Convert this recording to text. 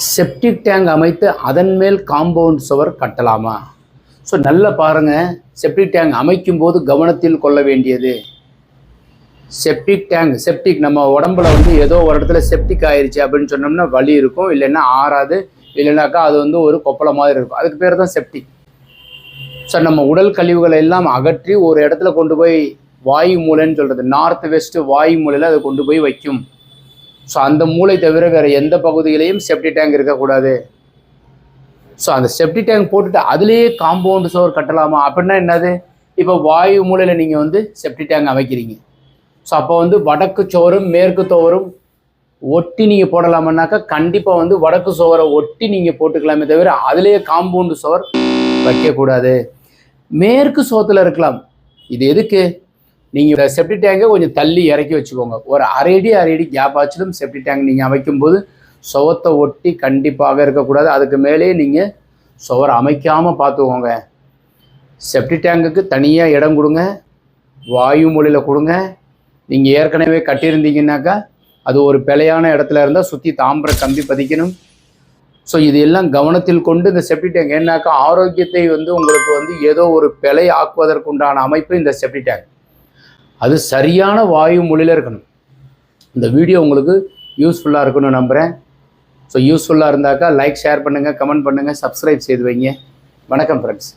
Septic tank அமைத்து அதன் மேல் காம்பவுண்ட் சுவர் கட்டலாமா? ஸோ நல்லா பாருங்கள் செப்டிக் டேங்க் அமைக்கும் போது கவனத்தில் கொள்ள வேண்டியது. செப்டிக் டேங்க் செப்டிக் நம்ம உடம்புல வந்து ஏதோ ஒரு இடத்துல செப்டிக் ஆயிடுச்சு அப்படின்னு சொன்னோம்னா வலி இருக்கும். இல்லைன்னா ஆறாது. இல்லைனாக்கா அது வந்து ஒரு கொப்பளை மாதிரி இருக்கும். அதுக்கு பேர் தான் செப்டிக் ஸோ நம்ம உடல் கழிவுகளை எல்லாம் அகற்றி ஒரு இடத்துல கொண்டு போய் வாயு மூலைன்னு சொல்கிறது நார்த் வெஸ்ட்டு வாயு மூலையில் அதை கொண்டு போய் வைக்கும். ஸோ அந்த மூளை தவிர வேறு எந்த பகுதியிலையும் செப்டி டேங்க் இருக்கக்கூடாது. ஸோ அந்த செப்டி டேங்க் போட்டுட்டு அதுலேயே காம்பவுண்டு சோர் கட்டலாமா? அப்படின்னா என்னது? இப்போ வாயு மூலையில் நீங்கள் வந்து செப்டி டேங்க் அமைக்கிறீங்க. ஸோ அப்போ வந்து வடக்கு சோறும் மேற்கு தோறும் ஒட்டி நீங்கள் போடலாமன்னாக்கா கண்டிப்பாக வந்து வடக்கு சோரை ஒட்டி நீங்கள் போட்டுக்கலாமே தவிர அதுலேயே காம்பவுண்டு சோர் வைக்கக்கூடாது. மேற்கு சோத்தில் இருக்கலாம். இது எதுக்கு? நீங்கள் செப்டி டேங்கை கொஞ்சம் தள்ளி இறக்கி வச்சுக்கோங்க. ஒரு அரை அடி அரை அடி கேப் ஆச்சிலும் செப்டி டேங்க் நீங்கள் அமைக்கும்போது சுவத்தை ஒட்டி கண்டிப்பாக இருக்கக்கூடாது. அதுக்கு மேலேயே நீங்கள் சுவர் அமைக்காமல் பார்த்துக்கோங்க. செப்டி டேங்குக்கு தனியாக இடம் கொடுங்க. வாயு மொழியில் கொடுங்க. நீங்கள் ஏற்கனவே கட்டியிருந்தீங்கன்னாக்கா அது ஒரு பிழையான இடத்துல இருந்தால் சுற்றி தாம்பர கம்பி பதிக்கணும். ஸோ இது எல்லாம் கவனத்தில் கொண்டு இந்த செப்டி டேங்க் ஏன்னாக்கா ஆரோக்கியத்தை வந்து உங்களுக்கு வந்து ஏதோ ஒரு பிழை ஆக்குவதற்குண்டான அமைப்பு இந்த செப்டி டேங்க் அது சரியான வாயு மொழியில் இருக்கணும். இந்த வீடியோ உங்களுக்கு யூஸ்ஃபுல்லாக இருக்குன்னு நம்புகிறேன் ஸோ யூஸ்ஃபுல்லாக இருந்தாக்கா லைக் ஷேர் பண்ணுங்கள் கமெண்ட் பண்ணுங்கள் சப்ஸ்கிரைப் செய்து வைங்க. வணக்கம் ஃப்ரெண்ட்ஸ்